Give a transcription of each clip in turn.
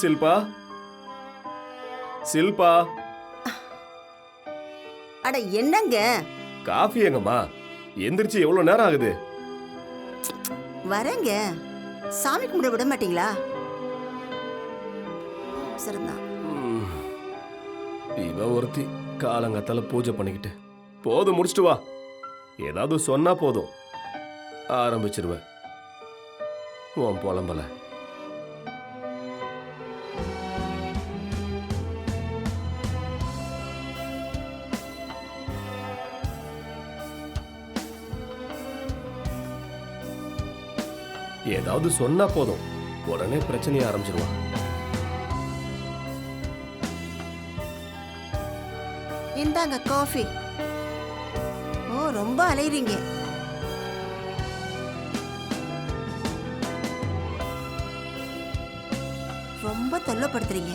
சில்பா? சில்பா? அட என்னங்க? காஃபி எங்கம்மா? எந்திரிச்சு எவ்வளவு நேரம் ஆகுது? வரேங்க. சாமி கும்பிட விட மாட்டீங்களா? ம். இவ ஒருத்தி காலங்கத்தால பூஜை பண்ணிக்கிட்டு. போதும் முடிச்சிட்டு வா. ஏதாவது சொன்னா போதும். ஆரம்பிச்சிருவேன். உன் புலம்பல. ஏதாவது சொன்னா போதும். உடனே பிரச்சனையை ஆரம்பிச்சிருவான். இந்தாங்க காஃபி. ஓ ரொம்ப அலையுறீங்க. ரொம்ப தொல்லைப்படுத்துறீங்க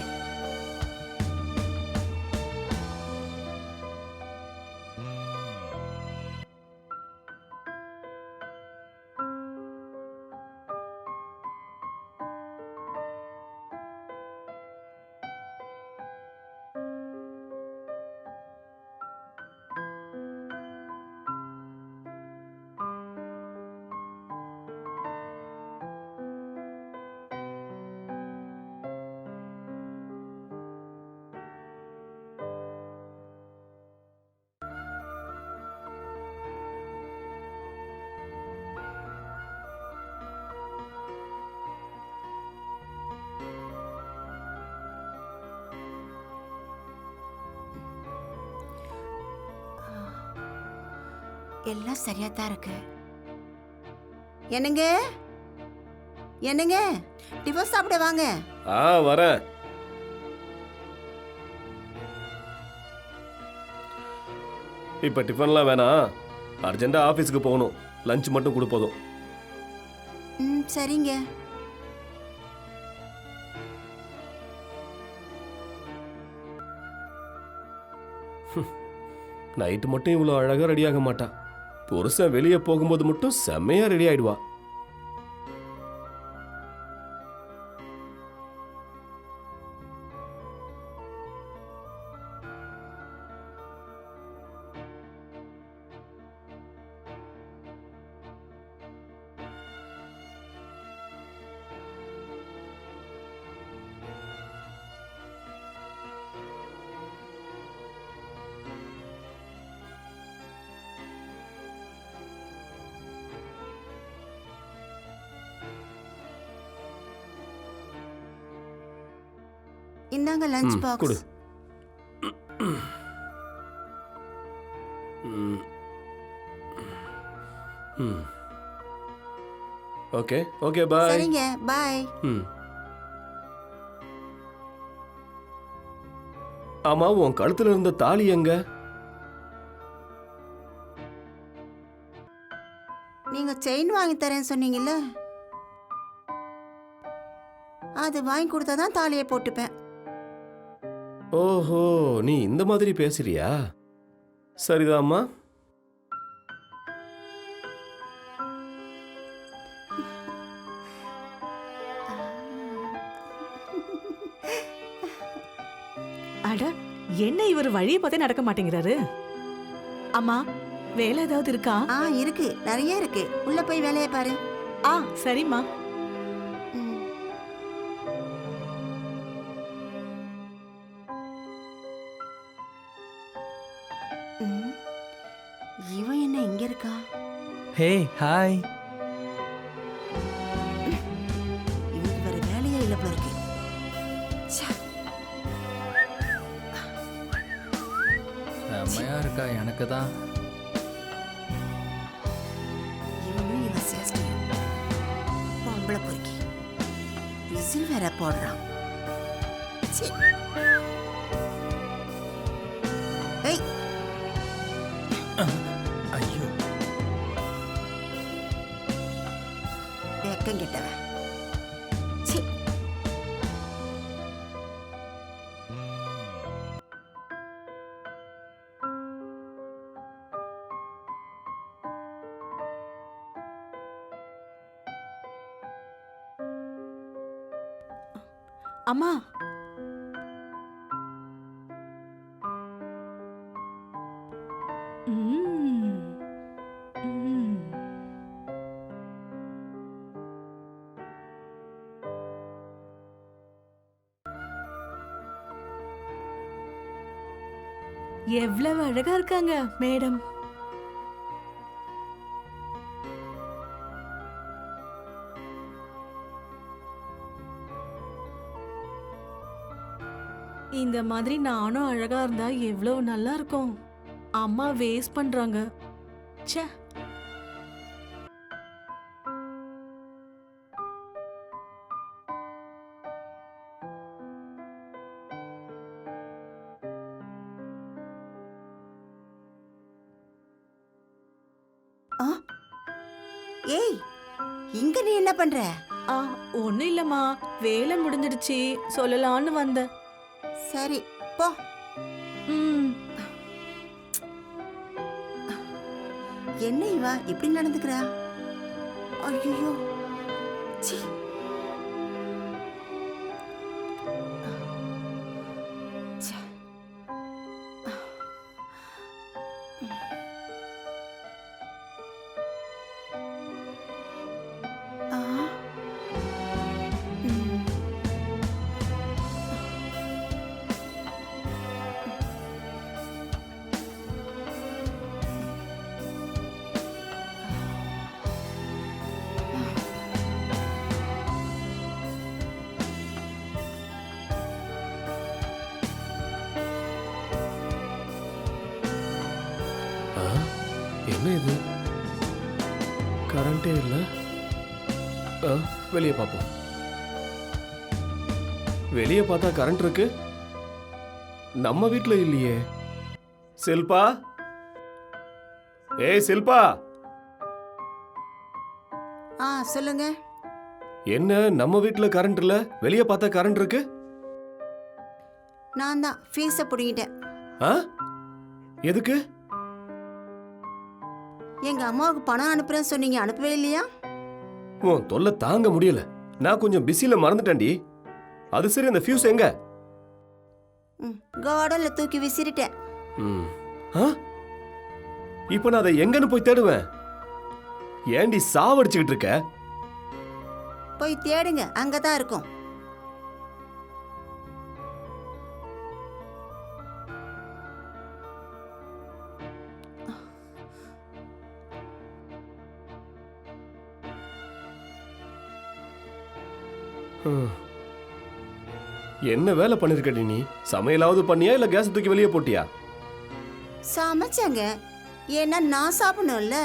எல்லாம் சரியா தான் இருக்கு. என்னங்க? என்னங்க? டிஃபன் சாப்பிட வாங்க. ஆ வரேன் இப்போ டிஃபன்லாம் வேணாம். அர்ஜென்ட்டாக ஆஃபீஸுக்கு போகணும். லஞ்ச் மட்டும் கொடு போதும். ம் சரிங்க. நைட்டு மட்டும் இவ்வளோ அழகாக ரெடி ஆக மாட்டா. புருஷன் வெளியே போகும்போது மட்டும் செம்மையா ரெடி ஆயிடுவா. இந்தாங்க லஞ்ச் ம், கொடு. பாக்ஸ் ம். ம் ஓகே ஓகே பாய் சரிங்க பாய் ம். ஆமா உன் கழுத்துல இருந்த தாலி எங்க? நீங்க செயின் வாங்கி தரேன்னு சொன்னீங்கல்ல? அது வாங்கி கொடுத்தா தான் தாலியை போட்டுப்பேன். ஓஹோ நீ இந்த மாதிரி பேசுறியா? சரிதாம்மா அட என்ன இவர் வழியை பார்த்தே நடக்க மாட்டேங்கிறாரு? அம்மா வேலை ஏதாவது இருக்கா? ஆ இருக்கு. நிறைய இருக்கு. உள்ள போய் வேலையை பாரு. ஆ சரிம்மா. Hey hi. இவனுக்கு வேற வேலையே இல்ல போல இருக்கு. ச்சே. செம்மையா இருக்கா எனக்கு தான். இவனும் இவன் சேஷ்டையும். பொம்பளை பொறுக்கி. விசில் வேற போடுறான். ச்சீ. பழக்கம் கெட்டவன் அம்மா எவ்வளவு அழகா இருக்காங்க மேடம். இந்த மாதிரி நானும் அழகா இருந்தா எவ்வளவு நல்லா இருக்கும். அம்மா வேஸ்ட் பண்றாங்க. ச்சே. ஏய் இங்க நீ என்ன பண்ற? ஆ ஒண்ணும் இல்லம்மா. வேலை முடிஞ்சிடுச்சு. சொல்லலான்னு வந்தேன் சரி போ. ம். என்ன இவா இப்படி நடந்துக்கிறா? ஐயோ ச்சீ. வெளியே பார்ப்போம். வெளியே பார்த்தா கரண்ட் இருக்கு. நம்ம வீட்ல இல்லையே. செல்பா? ஏய் செல்பா? ஆ சொல்லுங்க. என்ன நம்ம வீட்ல கரண்ட் இல்ல? வெளியே பார்த்தா கரண்ட் இருக்கு? நான் தான் ஃபீஸை பிடிங்கிட்டேன். ஆ? எதுக்கு? எங்க அம்மாவுக்கு பணம் அனுப்புறேன்னு சொன்னீங்க அனுப்பவே இல்லையா? உன் தொல்லை தாங்க முடியல. நான் கொஞ்சம் பிஸில மறந்துட்டேன்டி. அது சரி அந்த ஃபியூஸ் எங்க? கார்டன்ல தூக்கி விசிறிட்டேன். ம். ஆ? இப்ப நான் அதை எங்கன்னு போய் தேடுவேன்? ஏண்டி சாவடிச்சுக்கிட்டு இருக்க? போய் தேடுங்க அங்கதான் இருக்கும். என்ன வேலை பண்ணிருக்கடி நீ? சமையலாவது பண்ணியா இல்ல கேஸ் தூக்கி வெளியே போட்டியா? சமைச்சேங்க. ஏன்னா நான் சாப்பிடணும்ல.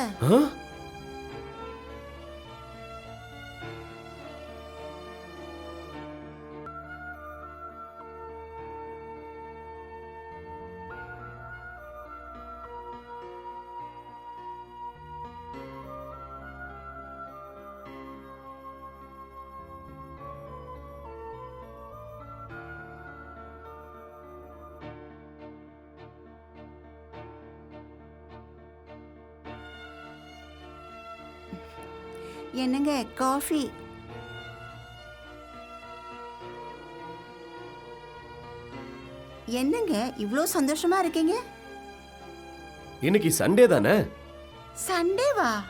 என்னங்க காஃபி? என்னங்க இவ்வளோ சந்தோஷமா இருக்கீங்க? இன்னைக்கு சண்டே தானே? சண்டேவா?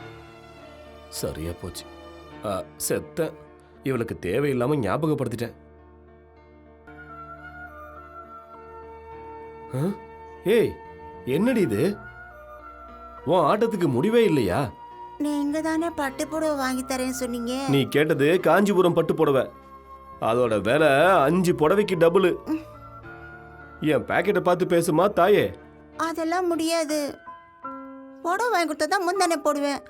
சரியா போச்சு. ஆ, செத்தேன் இவளுக்கு தேவையில்லாம ஞாபகப்படுத்திட்டேன். ஆ? ஏய் என்னடி இது? உன் ஆட்டத்துக்கு முடிவே இல்லையா? நீங்க தானே பட்டு புடவை வாங்கி தரேன்னு சொன்னீங்க? நீ கேட்டது காஞ்சிபுரம் பட்டு புடவை. அதோட விலை அஞ்சு புடவைக்கு டபுள் என் பாக்கெட்டை பார்த்து பேசுமா தாயே? அதெல்லாம் முடியாது. புடவை வாங்கி கொடுத்தா தான் முந்தானே போடுவேன்.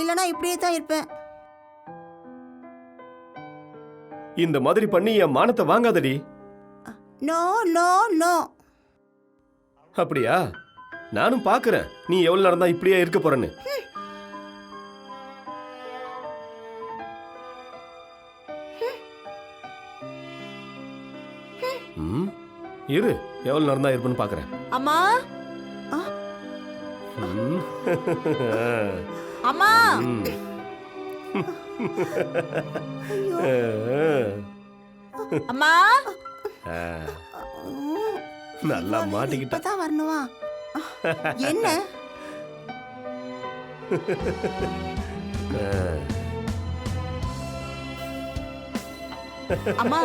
இல்லைனா இப்படியே தான் இருப்பேன். இந்த மாதிரி பண்ணி என் மானத்தை வாங்காதடி. No no no. அப்படியா? நானும் பாக்குறேன் நீ எவ்வளவு நேரம் தான் இப்படியே இருக்க போறேன்னு. ம், இரு எவ்வளவு நேரம் தான் இருப்பேன்னு பாக்குறேன். அம்மா. அம்மா! அம்மா! நல்லா மாட்டிக்கிட்ட. இப்பதான் வரணுமா? என்ன? அம்மா.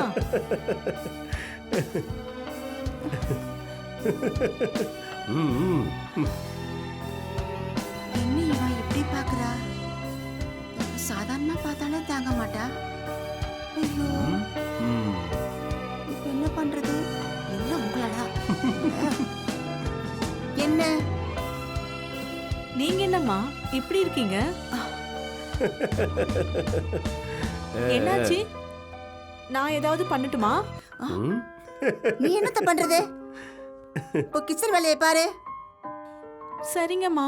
என்ன இவன் இப்படி பாக்குறா சாதாரணமா பார்த்தாலே தாங்க மாட்டா. ஐயோ. ம். இப்ப என்ன பண்றது? எல்லாம் உங்களாலதான். என்ன? நீங்க என்னம்மா? இப்படி இருக்கீங்க? என்னாச்சு? நான் ஏதாவது பண்ணட்டுமா? ம். நீ என்னத்த பண்றது? இப்போ கிச்சன் வேலையை பாரு. சரிங்கம்மா.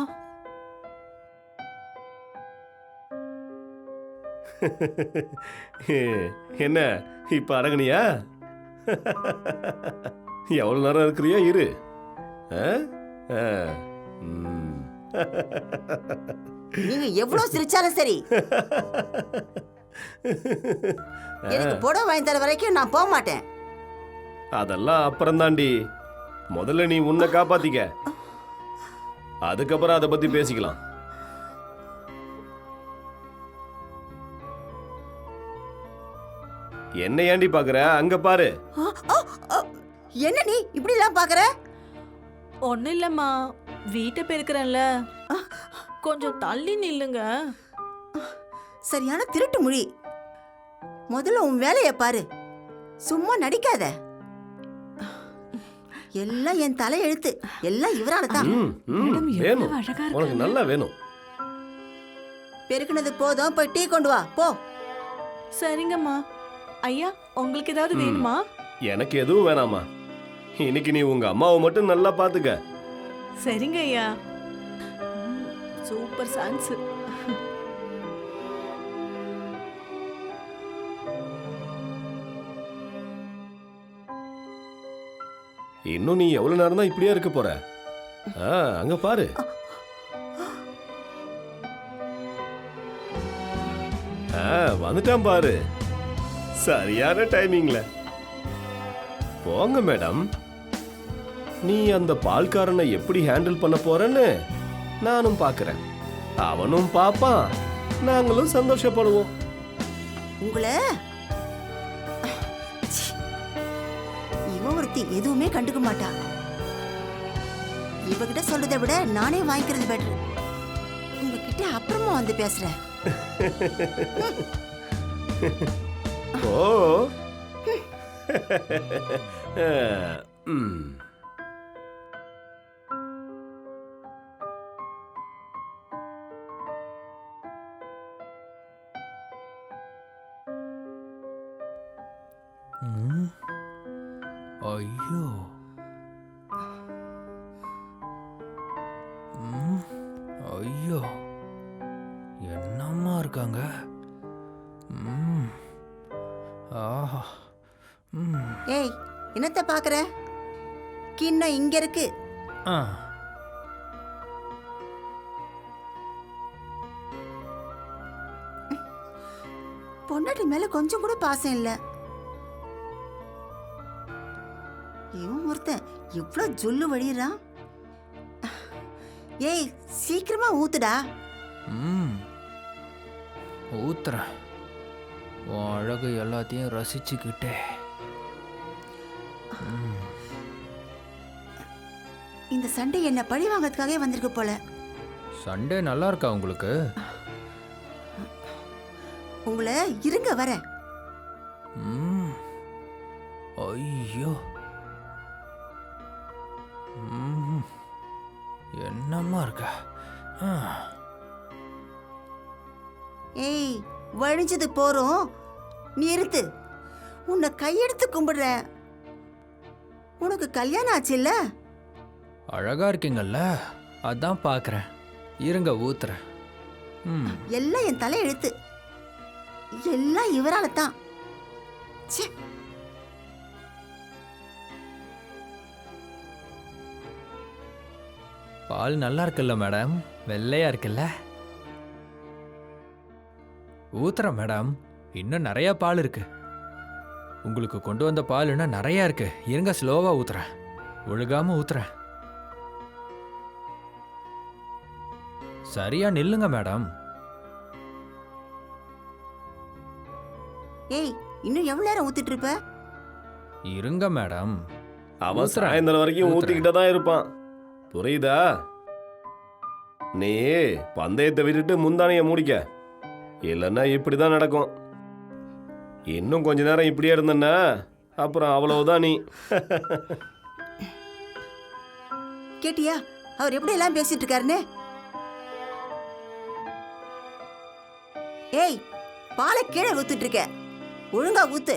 என்ன இப்ப அடங்குனியா? எவ்வளவு நேரம் இருக்கிறியா இரு. நீங்க எவ்வளவு சிரிச்சாலும் சரி. எனக்கு புடவை வாங்கி தர வரைக்கும் நான் போக மாட்டேன். அதெல்லாம் அப்புறம் தாண்டி முதல்ல நீ உன்னை காப்பாத்திக்க. அதுக்கப்புறம் அதை பத்தி பேசிக்கலாம். என்ன ஏண்டி பாக்குற? அங்க பாரு. என்ன நீ இப்படி எல்லாம் பாக்குற? ஒன்றும் இல்லைம்மா. வீட்டை பெருக்கிறேன்ல. கொஞ்சம் தள்ளி நில்லுங்க. சரியான திருட்டு மொழி. முதல்ல உன் வேலையை பாரு. சும்மா நடிக்காத. எல்லாம் என் தலை எழுத்து எல்லாம் இவரால தான் மேடம், எவ்வளவு வேணும். அழகா உனக்கு. நல்லா வேணும். பெருக்குனது போதும் போய் டீ கொண்டு வா. போ. சரிங்கம்மா. ஐயா உங்களுக்கு ஏதாவது. வேணுமா? எனக்கு எதுவும் வேணாமா இன்னைக்கு நீ உங்க அம்மாவை மட்டும் நல்லா பாத்துக்க. சரிங்க ஐயா. Super chance. இன்னும் நீ எவ்வளவு நேரம் தான் இப்படியே இருக்க போற? ஆ, அங்க பாரு. ஆ, வந்துட்டான் பாரு. சரியான டைமிங்ல. போங்க மேடம். நீ அந்த பால்காரனை எப்படி ஹேண்டில் பண்ண போறன்னு நானும் பார்க்குறேன் அவனும் பாப்பான். நாங்களும் சந்தோஷப்படுவோம். உங்களை இவ ஒருத்தி எதுவுமே கண்டுக்க மாட்டா இவகிட்ட சொல்றதை விட நானே வாங்கிக்கிறது பெட்டர் உங்ககிட்ட அப்புறமா வந்து பேசுறேன் ஓ. ம். ஐயோ. ஐயோ என்னம்மா இருக்காங்க ம். ஆஹா. ஏய் என்னத்த பாக்குற கிண்ணம் இங்க இருக்கு ஆ பொண்டாட்டி மேல கொஞ்சம் கூட பாசம் இல்ல இவன் ஒருத்தன் எவ்வளவு ஜொல்லு வழியிறான் ஏய் சீக்கிரமா ஊத்துடா. ம். ஊத்துறேன். உன் அழகு எல்லாத்தையும் ரசிச்சுக்கிட்டே. இந்த சண்டை என்ன பழி வாங்கறதுக்காகவே வந்திருக்கு போல. சண்டே நல்லா இருக்கா உங்களுக்கு? உங்களை இருங்க வரேன். ம். ஐயோ. என்னம்மா இருக்க. ஏய் வழிஞ்சது போறோம். நிறுத்து உன்னை கையெடுத்து கும்பிடுறேன். உனக்கு கல்யாணம் ஆச்சுல்ல? அழகா இருக்கீங்கல்ல? அதான் பார்க்குறேன் இருங்க ஊத்துறேன். ம். எல்லாம் என் தலை எழுத்து எல்லாம் இவரால தான் ச்சே. பால் நல்லா இருக்குல்ல மேடம்? வெள்ளையா இருக்குல்ல? ஊத்துறேன் மேடம். இன்னும் நிறைய பால் இருக்கு. உங்களுக்கு கொண்டு வந்த பால் இன்னும் நிறையா இருக்கு. இருங்க ஸ்லோவாக ஊத்துறேன். ஒழுகாம ஊத்துறேன். சரியா நில்லுங்க மேடம். ஏய் இன்னும் எவ்வளவு நேரம் ஊத்திட்டு இருப்ப? இருங்க மேடம். அவன் ஊத்துறேன். சாயந்தரம் வரைக்கும் ஊத்துறேன். ஊத்திக்கிட்டே தான் இருப்பான். புரியுதா? நீ பந்தயத்தை விட்டுட்டு முந்தானைய மூடிக்க. இல்லைன்னா இப்படி தான் நடக்கும். இன்னும் கொஞ்ச நேரம் இப்படியே இருந்தன்னா அப்புறம் அவ்வளவுதான் நீ. கேட்டியா அவர் எப்படி எல்லாம் பேசிட்டு இருக்காருன்னு? ஏய் பாலை கீழே ஊத்திட்டு இருக்க. ஒழுங்கா ஊத்து.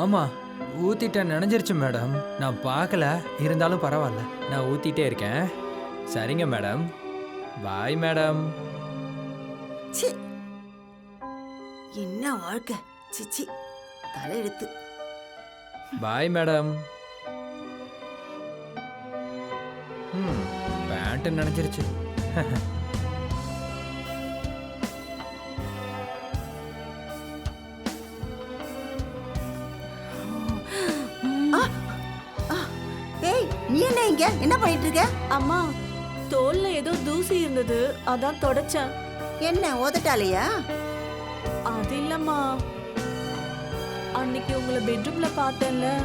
ஆமா. ஊத்திட்டேன் நினைஞ்சிருச்சு மேடம். நான் பார்க்கல. இருந்தாலும் பரவாயில்ல. நான் ஊத்திட்டே இருக்கேன். சரிங்க மேடம். Bye madam. சி. என்ன வாழ்க்கை? சிச்சி தலையெழுத்து. Bye madam. ம் பேண்ட்டு நினைச்சிருச்சு நீ என்ன பண்ணிட்டு இருக்க அம்மா தோல்ல ஏதோ தூசி இருந்தது. அதான் தொடச்சேன். என்ன ஓதட்டாலையா? அது இல்லம்மா. அன்னைக்கு உங்களை பெட்ரூம்ல பார்த்தேன்ல.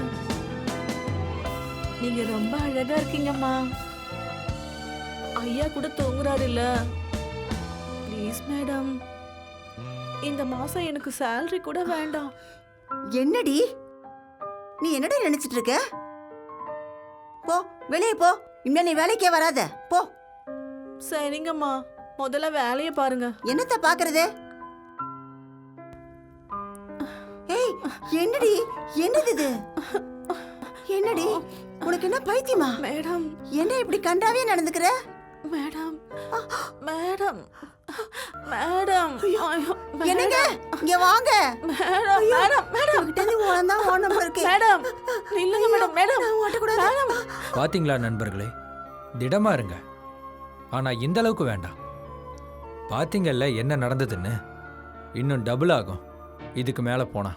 நீங்க ரொம்ப அழகா இருக்கீங்கம்மா. ஐயா கூட தூங்குறாரு இல்ல ப்ளீஸ் மேடம் இந்த மாசம் எனக்கு salary கூட வேண்டாம். என்னடி? நீ என்னடி நினைச்சிட்டு இருக்க? வெளியே போ. இனிமே நீ வேலைக்கே வராத. போ. சரிங்கம்மா. முதல்ல வேலையை பாருங்க. என்னத்த பாக்குறது? ஏய் என்னடி? என்னது இது? என்னடி? உனக்கு என்ன பைத்தியமா? மேடம். என்ன இப்படி கண்டாவே நடந்துக்கிற? மேடம். மேடம். மேடம். ஐயோ, என்னங்க? இங்க வாங்க. Madam madam madam. கிட்ட இருந்து தான் ஓனம் இருக்கு. மேடம் நில்லுங்க மேடம் மேடம். நான் ஓட்டக்கூடாது மேடம். பாத்தீங்களா நண்பர்களே? திடமா இருங்க. ஆனா இந்த அளவுக்கு வேண்டாம். பாத்தீங்கல்ல என்ன நடந்ததுன்னு? இன்னும் டபுள் ஆகும். இதுக்கு மேல போனா.